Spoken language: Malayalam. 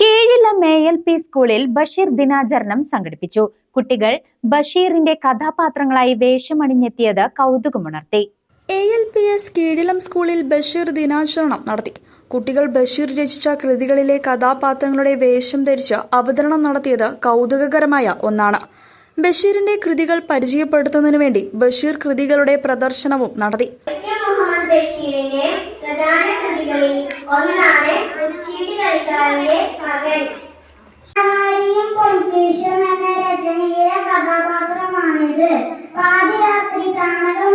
കീഴില എ എൽ പി സ്കൂളിൽ ബഷീർ ദിനാചരണം സംഘടിപ്പിച്ചു. കുട്ടികൾ ബഷീറിന്റെ കഥാപാത്രങ്ങളായി വേഷമണിഞ്ഞെത്തിയത് കൗതുകമുണർത്തി. എ എൽ പി എസ് കീഴിലം സ്കൂളിൽ ബഷീർ ദിനാചരണം നടത്തി. കുട്ടികൾ ബഷീർ രചിച്ച കൃതികളിലെ കഥാപാത്രങ്ങളുടെ വേഷം ധരിച്ച് അവതരണം നടത്തിയത് കൗതുകകരമായ ഒന്നാണ്. ബഷീറിന്റെ കൃതികൾ പരിചയപ്പെടുത്തുന്നതിനു വേണ്ടി ബഷീർ കൃതികളുടെ പ്രദർശനവും നടത്തി. പ്രധാന കൃതികളിൽ ഒന്നാണ് കളിക്കാരന്റെ മകൻ ും പൊൻകേശം എന്ന രചനയിലെ കഥാപാത്രമാണിത്. പാതിരാത്രി ചാണകം